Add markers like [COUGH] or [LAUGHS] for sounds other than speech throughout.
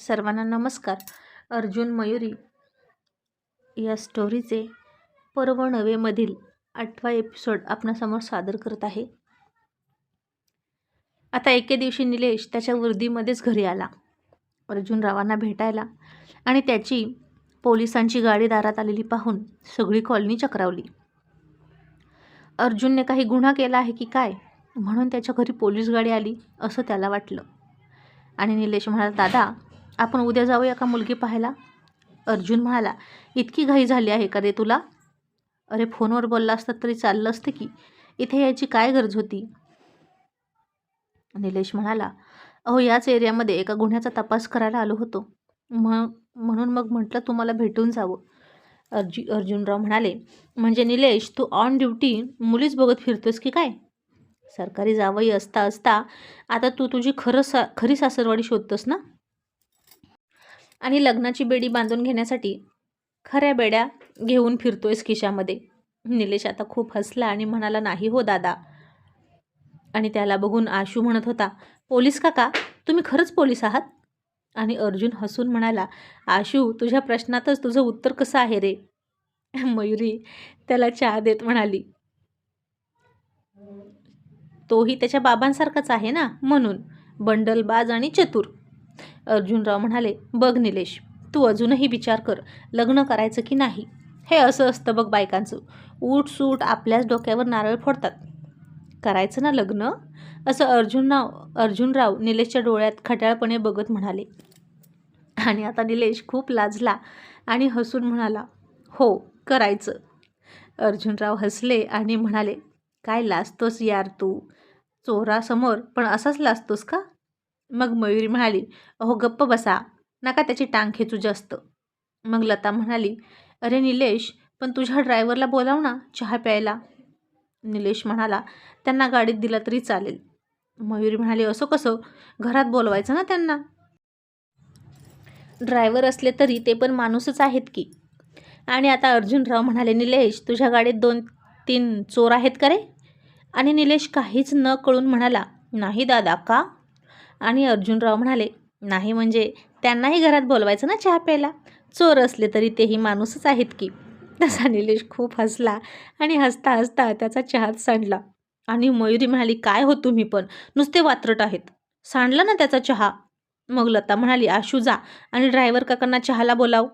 सर्वांना नमस्कार. अर्जुन मयुरी या स्टोरीचे पर्व नवेमधील आठवा एपिसोड आपणासमोर सादर करत आहे. आता एके दिवशी निलेश त्याच्या वर्दीमध्येच घरी आला. अर्जुनरावांना भेटायला आणि त्याची पोलिसांची गाडी दारात आलेली पाहून सगळी कॉलनी चक्रावली. अर्जुनने काही गुन्हा केला आहे की काय? म्हणून त्याच्या घरी पोलीस गाडी आली असं त्याला वाटलं. आणि निलेश म्हणाला दादा आपण उद्या जाऊया का मुलगी पाहायला? अर्जुन म्हणाला इतकी घाई झाली आहे का रे तुला? अरे फोनवर बोलला असतात तरी चाललं असतं की. इथे यायची काय गरज होती? निलेश म्हणाला अहो याच एरियामध्ये एका गुन्ह्याचा तपास करायला आलो होतो. म्हणून मग म्हटलं तुम्हाला भेटून जावं. अर्जु अर्जुनराव म्हणाले म्हणजे निलेश तू ऑन ड्युटी मुलीच बघत फिरतोस की काय? सरकारी जावई असता असता आता तू तुझी खरं सा खरी सासरवाडी शोधतोस ना? आणि लग्नाची बेडी बांधून घेण्यासाठी खऱ्या बेड्या घेऊन फिरतोयस खिशामध्ये. निलेश आता खूप हसला आणि म्हणाला नाही हो दादा. आणि त्याला बघून आशू म्हणत होता पोलीस काका तुम्ही खरंच पोलीस आहात? आणि अर्जुन हसून म्हणाला आशू तुझ्या प्रश्नातच तुझं उत्तर कसं आहे रे? मयुरी त्याला चहा देत म्हणाली तोही त्याच्या बाबांसारखाच आहे ना? म्हणून बंडलबाज आणि चतुर अर्जुनराव म्हणाले बघ निलेश तू अजूनही विचार कर लग्न करायचं की नाही? हे असं असतं बघ बायकांचं. ऊट सूट आपल्याच डोक्यावर नारळ फोडतात. करायचं ना लग्न? असं अर्जुनराव अर्जुनराव निलेशच्या डोळ्यात खट्याळपणे बघत म्हणाले. आणि आता निलेश खूप लाजला आणि हसून म्हणाला हो करायचं. अर्जुनराव हसले आणि म्हणाले काय लाजतोस यार तू? चोरासमोर पण असाच लाजतोस का? मग मयुरी म्हणाली अहो गप्प बसा नका त्याची टांग खेचू जास्त. मग लता म्हणाली अरे निलेश पण तुझ्या ड्रायव्हरला बोलाव ना चहा प्यायला. निलेश म्हणाला त्यांना गाडीत दिला तरी चालेल. मयुरी म्हणाली असं कसं? घरात बोलवायचं ना त्यांना. ड्रायव्हर असले तरी ते पण माणूसच आहेत की. आणि आता अर्जुनराव म्हणाले निलेश तुझ्या गाडीत दोन तीन चोर आहेत का रे? आणि निलेश काहीच न कळून म्हणाला नाही दादा का? आणि अर्जुनराव म्हणाले नाही म्हणजे त्यांनाही घरात बोलवायचं ना चहा प्यायला? चोर असले तरी तेही माणूसच आहेत की. तसा निलेश खूप हसला आणि हसता हसता त्याचा चहात सांडला. आणि मयुरी म्हणाली काय हो तुम्ही पण? नुसते वात्रट आहेत. सांडला ना त्याचा चहा. मग लता म्हणाली आशू जा आणि ड्रायव्हर काकांना चहाला बोलाव.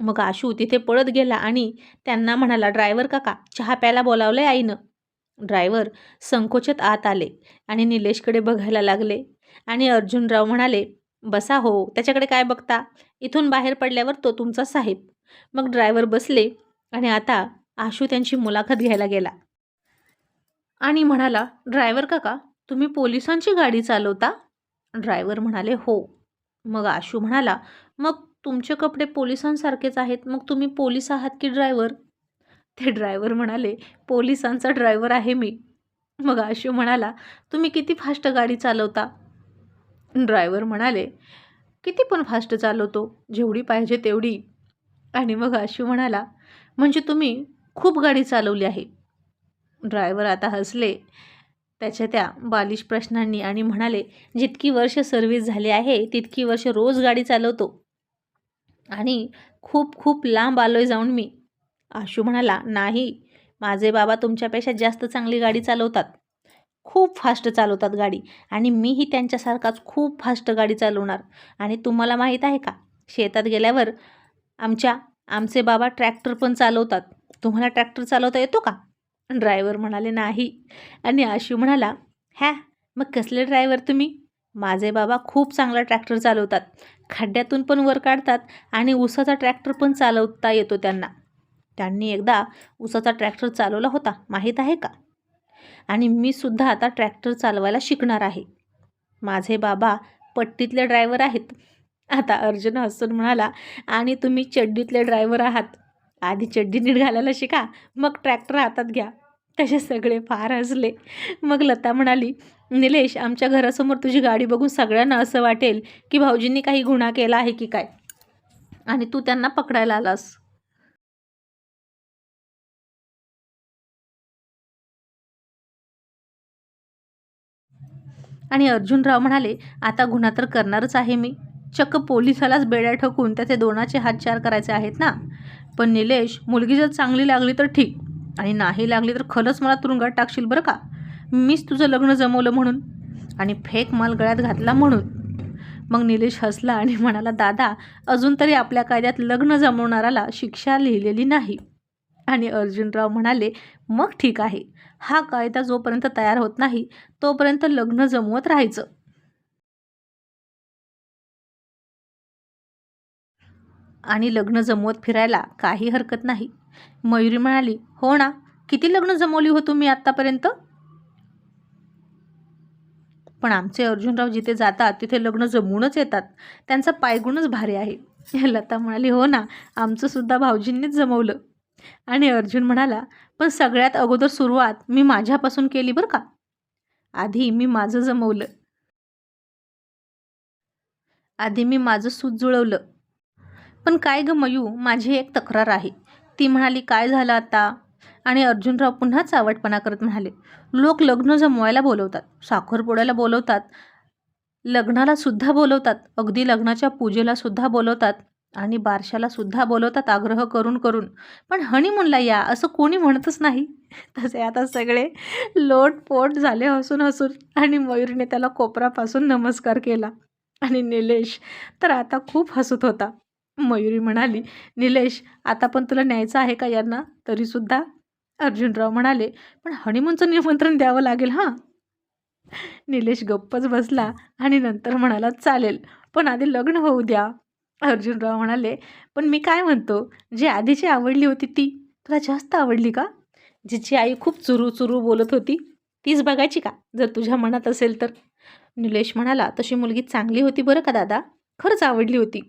मग आशू तिथे पळत गेला आणि त्यांना म्हणाला ड्रायव्हर काका चहा प्यायला बोलावलंय आईनं. ड्रायव्हर संकोचत आत आले आणि निलेशकडे बघायला लागले आणि अर्जुनराव म्हणाले बसा हो त्याच्याकडे काय बघता? इथून बाहेर पडल्यावर तो तुमचा साहेब. मग ड्रायव्हर बसले आणि आता आशू त्यांची मुलाखत घ्यायला गेला. आणि म्हणाला ड्रायव्हर काका तुम्ही पोलिसांची गाडी चालवता? ड्रायव्हर म्हणाले हो. मग आशू म्हणाला मग तुमचे कपडे पोलिसांसारखेच आहेत मग तुम्ही पोलीस आहात की ड्रायव्हर? ते ड्रायव्हर म्हणाले पोलिसांचा ड्रायव्हर आहे मी. मग आशू म्हणाला तुम्ही किती फास्ट गाडी चालवता? ड्रायव्हर म्हणाले किती पण फास्ट चालवतो जेवढी पाहिजे तेवढी. आणि मग आशू म्हणाला म्हणजे तुम्ही खूप गाडी चालवली आहे. ड्रायव्हर आता हसले त्याच्या त्या बालिश प्रश्नांनी आणि म्हणाले जितकी वर्ष सर्व्हिस झाली आहे तितकी वर्ष रोज गाडी चालवतो. आणि खूप खूप लांब आलोय जाऊन मी. आशू म्हणाला नाही माझे बाबा तुमच्यापेक्षा जास्त चांगली गाडी चालवतात. खूप फास्ट चालवतात गाडी आणि मीही त्यांच्यासारखाच खूप फास्ट गाडी चालवणार आणि तुम्हाला माहीत आहे का शेतात गेल्यावर आमच्या आमचे बाबा ट्रॅक्टर पण चालवतात. तुम्हाला ट्रॅक्टर चालवता येतो का? ड्रायव्हर म्हणाले नाही. आणि आशू म्हणाला ह्या मग कसले ड्रायव्हर तुम्ही? माझे बाबा खूप चांगला ट्रॅक्टर चालवतात. खड्ड्यातून पण वर काढतात आणि उसाचा ट्रॅक्टर पण चालवता येतो त्यांना. त्यांनी एकदा उसाचा ट्रॅक्टर चालवला होता. माहीत आहे का? आणि मी सुद्धा आता ट्रॅक्टर चालवायला शिकणार आहे. माझे बाबा पट्टीतले ड्रायव्हर आहेत. आता अर्जुन हसून म्हणाला आणि तुम्ही चड्डीतले ड्रायव्हर आहात. आधी चड्डी नीट घालायला शिका मग ट्रॅक्टर हातात घ्या. तसे सगळे फार हसले. मग लता म्हणाली निलेश आमच्या घरासमोर तुझी गाडी बघून सगळ्यांना असं वाटेल की भाऊजींनी काही गुन्हा केला आहे की काय? आणि तू त्यांना पकडायला आलास. आणि अर्जुनराव म्हणाले आता गुन्हा तर करणारच आहे मी. चक्क पोलिसालाच बेड्या ठोकून त्याचे दोनाचे हात चार करायचे आहेत ना? पण निलेश मुलगी जर चांगली लागली तर ठीक. आणि नाही लागली तर खरंच मला तुरुंगात टाकशील बरं का? मीच तुझं लग्न जमवलं म्हणून. आणि फेक माल गळ्यात घातला म्हणून. मग निलेश हसला आणि म्हणाला दादा अजून तरी आपल्या कायद्यात लग्न जमवणाराला शिक्षा लिहिलेली नाही. आणि अर्जुनराव म्हणाले मग ठीक आहे. हा कायदा जोपर्यंत तयार होत नाही तोपर्यंत लग्न जमवत राहायचं. आणि लग्न जमवत फिरायला काही हरकत नाही. मयुरी म्हणाली हो ना किती लग्न जमवली हो तुम्ही आत्तापर्यंत? पण आमचे अर्जुनराव जिथे जातात तिथे लग्न जमवूनच येतात. त्यांचा पायगुणच भारी आहे. लता म्हणाली हो ना आमचं सुद्धा भाऊजींनीच जमवलं. आणि अर्जुन म्हणाला पण सगळ्यात अगोदर सुरुवात मी माझ्यापासून केली बरं का? आधी मी माझं जमवलं. आधी मी माझं सूत जुळवलं. पण काय ग मयू माझी एक तक्रार आहे. ती म्हणाली काय झालं आता? आणि अर्जुनराव पुन्हा चावटपणा करत म्हणाले लोक लग्न जमवायला बोलवतात साखरपुड्याला बोलवतात लग्नाला सुद्धा बोलवतात अगदी लग्नाच्या पूजेला सुद्धा बोलवतात आणि बारशाला सुद्धा बोलवतात आग्रह करून करून. पण हनीमूनला या असं कोणी म्हणतच नाही. तसे आता सगळे लोटपोट झाले हसून हसून आणि मयूरने त्याला कोपरापासून नमस्कार केला. आणि निलेश तर आता खूप हसत होता. मयुरी म्हणाली निलेश आता पण तुला न्यायचं आहे का यांना? तरीसुद्धा अर्जुनराव म्हणाले पण हनीमूनचं निमंत्रण द्यावं लागेल हां. निलेश गप्पच बसला आणि नंतर म्हणाला चालेल पण आधी लग्न होऊ द्या. अर्जुनराव म्हणाले पण मी काय म्हणतो? जी आधीची आवडली होती ती तुला जास्त आवडली का? जिची आई खूप चुरू चुरू बोलत होती तीच बघायची का? जर तुझ्या मनात असेल तर. निलेश म्हणाला तशी मुलगी चांगली होती बरं का दादा? खरंच आवडली होती.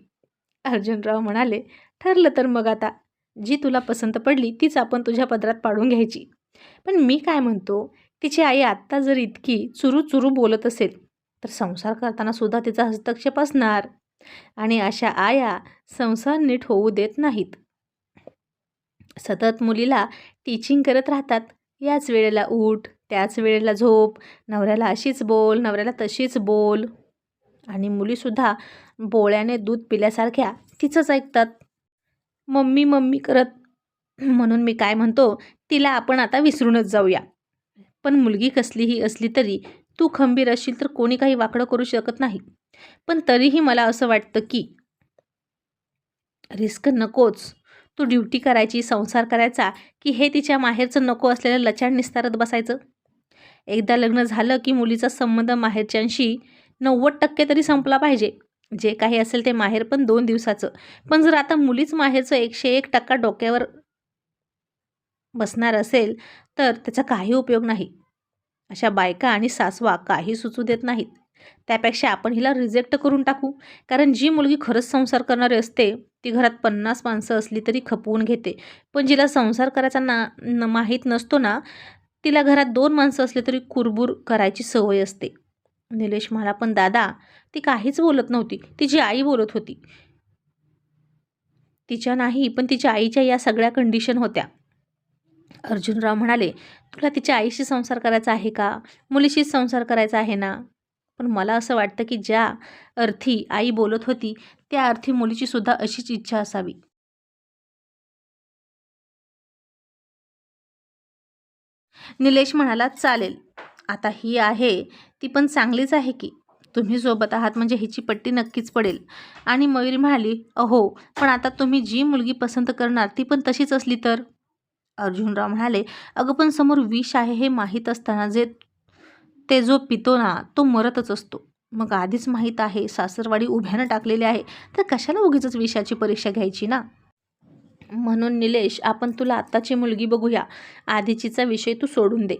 अर्जुनराव म्हणाले ठरलं तर मग आता. जी तुला पसंत पडली तीच आपण तुझ्या पदरात पाडून घ्यायची. पण मी काय म्हणतो? तिची आई आत्ता जर इतकी चुरू चुरू बोलत असेल तर संसार करताना सुद्धा तिचा हस्तक्षेप असणार. आणि अशा आया संसार नीट होऊ देत नाहीत. सतत मुलीला टीचिंग करत राहतात. याच वेळेला उठ त्याच वेळेला झोप नवऱ्याला अशीच बोल नवऱ्याला तशीच बोल. आणि मुलीसुद्धा बोळ्याने दूध पिल्यासारख्या तिचंच ऐकतात. मम्मी मम्मी करत म्हणून मी काय म्हणतो तिला आपण आता विसरूनच जाऊया. पण मुलगी कसलीही असली तरी तू खंबीर असशील तर कोणी काही वाकडं करू शकत नाही. पण तरीही मला असं वाटतं की रिस्क नकोच. तू ड्युटी करायची संसार करायचा की हे तिच्या माहेरचं नको असलेलं लचाण निस्तारत बसायचं? एकदा लग्न झालं की मुलीचा संबंध माहेरच्यांशी नव्वद टक्के तरी संपला पाहिजे. जे काही असेल ते माहेर पण दोन दिवसाचं. पण जर आता मुलीच माहेरचं एकशे एक टक्का डोक्यावर बसणार असेल तर त्याचा काही उपयोग नाही. अशा बायका आणि सासवा काही सुचू देत नाहीत. त्यापेक्षा आपण हिला रिजेक्ट करून टाकू. कारण जी मुलगी खरंच संसार करणारी असते ती घरात पन्नास माणसं असली तरी खपवून घेते. पण जिला संसार करायचा ना न माहीत नसतो ना तिला घरात दोन माणसं असली तरी कुरबूर करायची सवय असते. निलेश मला पण दादा ती काहीच बोलत नव्हती. तिची आई बोलत होती. तिच्या नाही पण तिच्या आईच्या या सगळ्या कंडिशन होत्या. अर्जुनराव म्हणाले तुला तिच्या आईशी संसार करायचा आहे का? मुलीशीच संसार करायचा आहे ना? पण मला असं वाटतं की ज्या अर्थी आई बोलत होती त्या अर्थी मुलीची सुद्धा अशीच इच्छा असावी. निलेश म्हणाला चालेल. आता ही आहे ती पण चांगलीच आहे की. तुम्ही सोबत आहात म्हणजे हिची पट्टी नक्कीच पडेल. आणि मयुरी म्हणाली अहो पण आता तुम्ही जी मुलगी पसंत करणार ती पण तशीच असली तर? अर्जुनराव म्हणाले अगं पण समोर विष आहे हे माहीत असताना जे ते जो पितो ना तो मरतच असतो. मग आधीच माहीत आहे सासरवाडी उभ्यानं टाकलेली आहे तर कशाला उगीच विषयाची परीक्षा घ्यायची ना? म्हणून निलेश आपण तुला आत्ताची मुलगी बघूया. आधीचीचा विषय तू सोडून दे.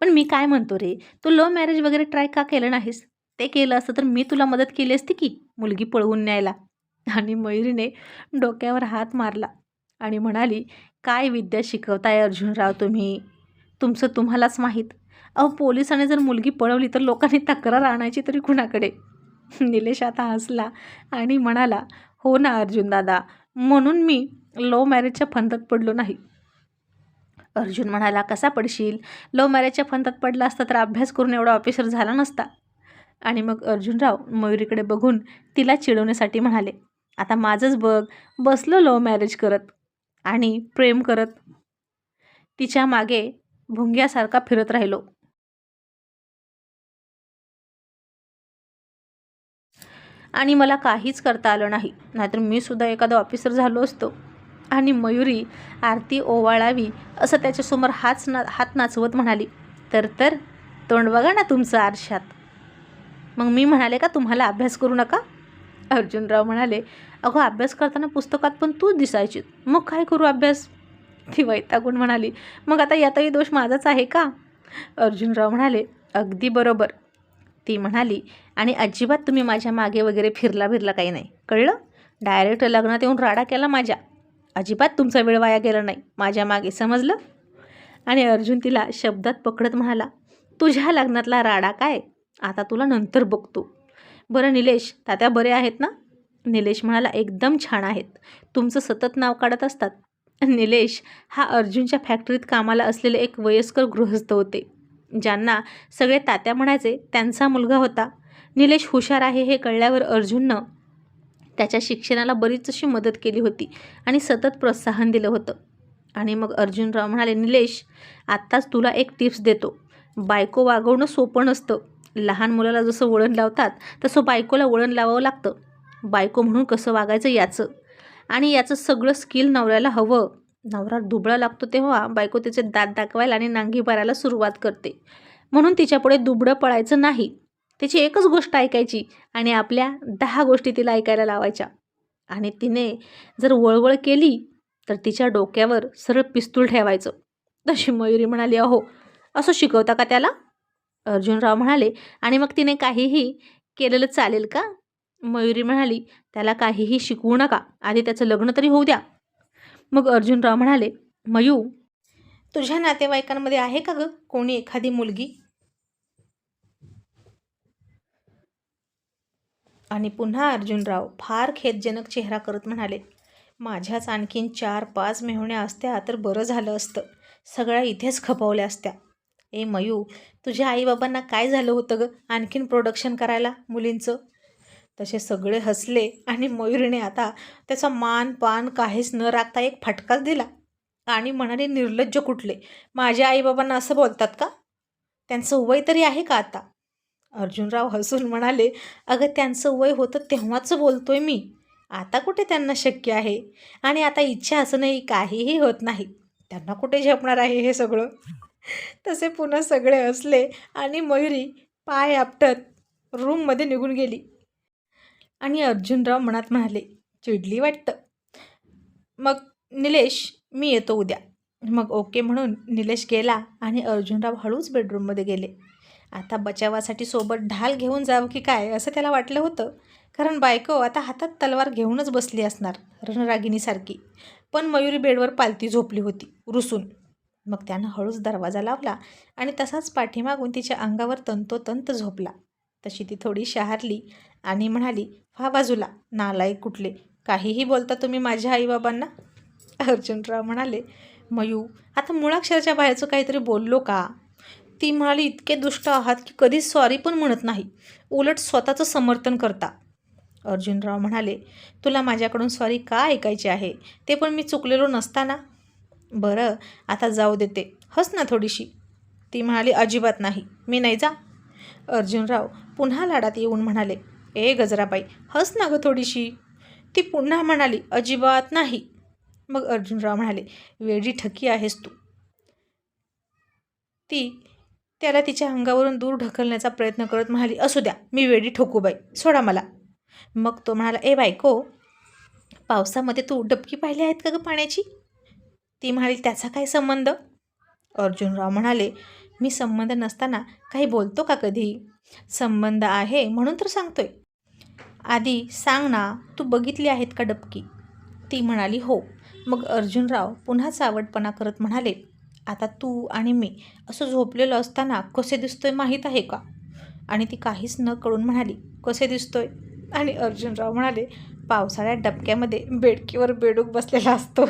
पण मी काय म्हणतो रे? तू लव्ह मॅरेज वगैरे ट्राय का केलं नाहीस? ते केलं असतं तर मी तुला मदत केली असती की मुलगी पळवून न्यायला? आणि मयुरीने डोक्यावर हात मारला. आणि म्हणाली काय विद्या शिकवताय अर्जुनराव तुम्ही? तुमचं तुम्हालाच माहीत. अहो पोलिसाने जर मुलगी पळवली तर लोकांनी तक्रार आणायची तरी कुणाकडे? निलेश आता हसला आणि म्हणाला हो ना अर्जुन दादा म्हणून मी लो मॅरेजच्या फंदात पडलो नाही. अर्जुन म्हणाला कसा पडशील? लव मॅरेजच्या फंदात पडला असता तर अभ्यास करून एवढा ऑफिसर झाला नसता. आणि मग अर्जुनराव मयुरीकडे बघून तिला चिडवण्यासाठी म्हणाले आता माझंच बघ बसलो लव मॅरेज करत. आणि प्रेम करत तिच्यामागे भुंग्यासारखा फिरत राहिलो. आणि मला काहीच करता आलं नाही. नाहीतर मी सुद्धा एखादा ऑफिसर झालो असतो. आणि मयुरी आरती ओवाळावी असं त्याच्यासमोर हाच ना हात नाचवत म्हणाली तर तर तोंड बघा ना तुमचं आरशात. मग मी म्हणाले का तुम्हाला अभ्यास करू नका? [LAUGHS] अर्जुनराव म्हणाले अगो अभ्यास करताना पुस्तकात पण तूच दिसायची. मग काय करू अभ्यास? ती वैतागून म्हणाली मग आता यातही दोष माझाच आहे का? अर्जुनराव म्हणाले अगदी बरोबर. ती म्हणाली आणि अजिबात तुम्ही माझ्या मागे वगैरे फिरला फिरला काही नाही. कळलं? डायरेक्ट लग्नात येऊन राडा केला माझ्या. अजिबात तुमचा वेळ वाया गेला नाही. माझ्या मागे समजलं? आणि अर्जुन तिला शब्दात पकडत म्हणाला तुझ्या लग्नातला राडा काय? आता तुला नंतर बघतो. बरं निलेश तात्या बरे आहेत ना? निलेश म्हणाला एकदम छान आहेत. तुमचं सतत नाव काढत असतात. निलेश हा अर्जुनच्या फॅक्टरीत कामाला असलेले एक वयस्कर गृहस्थ होते. ज्यांना सगळे तात्या म्हणायचे त्यांचा मुलगा होता. निलेश हुशार आहे हे कळल्यावर अर्जुननं त्याच्या शिक्षणाला बरीच अशी मदत केली होती आणि सतत प्रोत्साहन दिलं होतं. आणि मग अर्जुनराव म्हणाले निलेश आत्ताच तुला एक टिप्स देतो. बायको वागवणं सोपं नसतं. लहान मुलाला जसं वळण लावतात तसं बायकोला वळण लावावं लागतं. बायको म्हणून कसं वागायचं याचं? आणि याचं सगळं स्किल नवऱ्याला हवं. नवरा दुबळा लागतो तेव्हा बायको तिचे दात दाखवायला आणि नांगी भरायला सुरुवात करते. म्हणून तिच्यापुढे दुबळं पळायचं नाही. तिची एकच गोष्ट ऐकायची आणि आपल्या दहा गोष्टी तिला ऐकायला लावायच्या. आणि तिने जर वळवळ केली तर तिच्या डोक्यावर सरळ पिस्तूल ठेवायचं. तशी मयुरी म्हणाली अहो असं शिकवता का त्याला? अर्जुनराव म्हणाले आणि मग तिने काहीही केलेलं चालेल का? मयुरी म्हणाली त्याला काहीही शिकवू नका आधी त्याचं लग्न तरी होऊ द्या. मग अर्जुनराव म्हणाले मयू तुझ्या नातेवाईकांमध्ये आहे का गं कोणी एखादी मुलगी? आणि पुन्हा अर्जुनराव फार खेदजनक चेहरा करत म्हणाले माझ्याच आणखीन चार पाच मेहुण्या असत्या तर बरं झालं असतं. सगळ्या इथेच खपवल्या असत्या. ए मयू तुझ्या आईबाबांना काय झालं होतं गं? आणखीन प्रोडक्शन करायला मुलींचं? तसे सगळे हसले आणि मयुरीने आता त्याचा मान पान काहीच न राखता एक फटकाच दिला आणि म्हणाले निर्लज्ज कुठले? माझ्या आईबाबांना असं बोलतात का? त्यांचं वय तरी आहे का आता? अर्जुनराव हसून म्हणाले अगं त्यांचं वय होतं तेव्हाच बोलतोय मी. आता कुठे त्यांना शक्य आहे? आणि आता इच्छा असं नाही काहीही होत नाही. त्यांना कुठे झेपणार आहे हे सगळं? तसे पुन्हा सगळे असले आणि मयुरी पाय आपटत रूममध्ये निघून गेली. आणि अर्जुनराव मनात म्हणाले चिडली वाटतं. मग निलेश मी येतो उद्या. मग ओके म्हणून निलेश गेला आणि अर्जुनराव हळूच बेडरूममध्ये गेले. आता बचावासाठी सोबत ढाल घेऊन जावं की काय असं त्याला वाटलं होतं. कारण बायको आता हातात तलवार घेऊनच बसली असणार रणरागिणीसारखी. पण मयुरी बेडवर पालती झोपली होती रुसून. मग त्यानं हळूच दरवाजा लावला आणि तसाच पाठीमागून तिच्या अंगावर तंतोतंत झोपला. तशी ती थोडी शहारली आणि म्हणाली हा बाजूला नालायक कुठले? काहीही बोलता तुम्ही माझ्या आईबाबांना? अर्जुनराव म्हणाले मयू आता मुळाक्षराच्या बाहेरचं काहीतरी बोललो का? ती म्हणाली इतके दुष्ट आहात की कधीच सॉरी पण म्हणत नाही. उलट स्वतःचं समर्थन करता. अर्जुनराव म्हणाले तुला माझ्याकडून सॉरी का ऐकायची आहे? ते पण मी चुकलेलो नसताना. बरं आता जाऊ देते. हस ना थोडीशी. ती म्हणाली अजिबात नाही. मी नाही जा. अर्जुनराव पुन्हा लाडात येऊन म्हणाले ए गजराबाई हस ना गं थोडीशी. ती पुन्हा म्हणाली अजिबात नाही. मग अर्जुनराव म्हणाले वेडी ठकी आहेस तू. ती त्याला तिच्या अंगावरून दूर ढकलण्याचा प्रयत्न करत म्हणाली असू द्या मी वेडी ठोकू बाई सोडा मला. मग तो म्हणाला ए बायको पावसामध्ये तू डबकी पाहिली आहेत का गं पाण्याची? ती म्हणाली त्याचा काय संबंध? अर्जुनराव म्हणाले मी संबंध नसताना काही बोलतो का कधी? संबंध आहे म्हणून तर सांगतोय. आधी सांग ना तू बघितली आहेत का डबकी? ती म्हणाली हो. मग अर्जुनराव पुन्हा चावटपणा करत म्हणाले आता तू आणि मी असं झोपलेलो असताना कसे दिसतोय माहीत आहे का? आणि ती काहीच न कळून म्हणाली कसे दिसतोय? आणि अर्जुनराव म्हणाले पावसाळ्यात डबक्यामध्ये बेडकीवर बेडूक बसलेला असतो.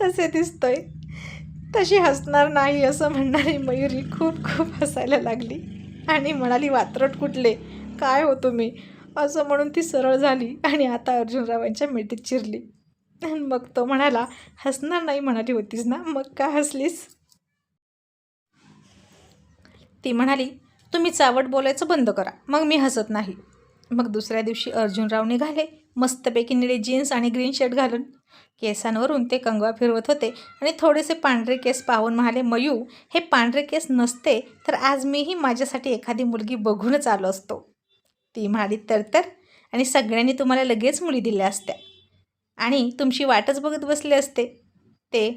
तसे दिसतोय. तशी हसणार नाही असं म्हणणारी मयुरी खूप खूप हसायला लागली आणि म्हणाली वात्रट कुठले? काय हो तुम्ही? असं म्हणून ती सरळ झाली आणि आता अर्जुनरावांच्या मिठीत चिरली. आणि मग तो म्हणाला हसणार नाही म्हणाली होतीस ना? मग का हसलीस? ती म्हणाली तुम्ही चावट बोलायचं बंद करा. मग मी हसत नाही. मग दुसऱ्या दिवशी अर्जुनराव निघाले मस्तपैकी निळे जीन्स आणि ग्रीन शर्ट घालून केसांवरून ते कंगवा फिरवत होते. आणि थोडेसे पांढरे केस पाहून म्हणाले मयू हे पांढरे केस नसते तर आज मीही माझ्यासाठी एखादी मुलगी बघूनच आलो असतो. ती म्हणाली तर तर आणि सगळ्यांनी तुम्हाला लगेच मुली दिल्या असत्या. आणि तुमची वाटच बघत बसले असते. ते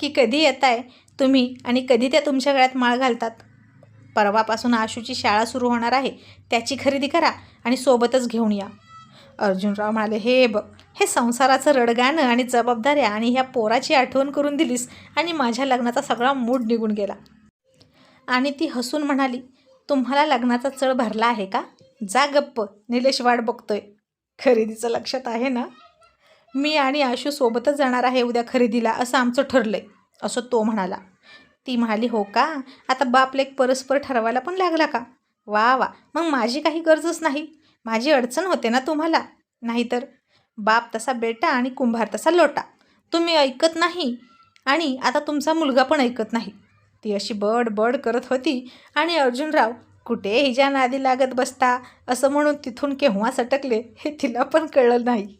की कधी येत आहे तुम्ही आणि कधी त्या तुमच्या गळ्यात माळ घालतात? परवापासून आशूची शाळा सुरू होणार आहे. त्याची खरेदी करा आणि सोबतच घेऊन या. अर्जुनराव म्हणाले हे बघ हे संसाराचं रडगाणं आणि जबाबदाऱ्या आणि ह्या पोराची आठवण करून दिलीस आणि माझ्या लग्नाचा सगळा मूड निघून गेला. आणि ती हसून म्हणाली तुम्हाला लग्नाचा चळ भरला आहे का? जा गप्प निलेश वाट बघतोय. खरेदीचं लक्षात आहे ना? मी आणि आशू सोबतच जाणार आहे उद्या खरेदीला असं आमचं ठरलंय असं तो म्हणाला. ती म्हणाली हो का? आता बाप लेक परस्पर ठरवायला पण लागला का? वा वा मग माझी काही गरजच नाही. माझी अडचण होते ना तुम्हाला? नाहीतर बाप तसा बेटा आणि कुंभार तसा लोटा. तुम्ही ऐकत नाही आणि आता तुमचा मुलगा पण ऐकत नाही. ती अशी बड बड करत होती आणि अर्जुनराव कुठे हिच्या नादी लागत बसता असं म्हणून तिथून केव्हा सटकले हे तिला पण कळलं नाही.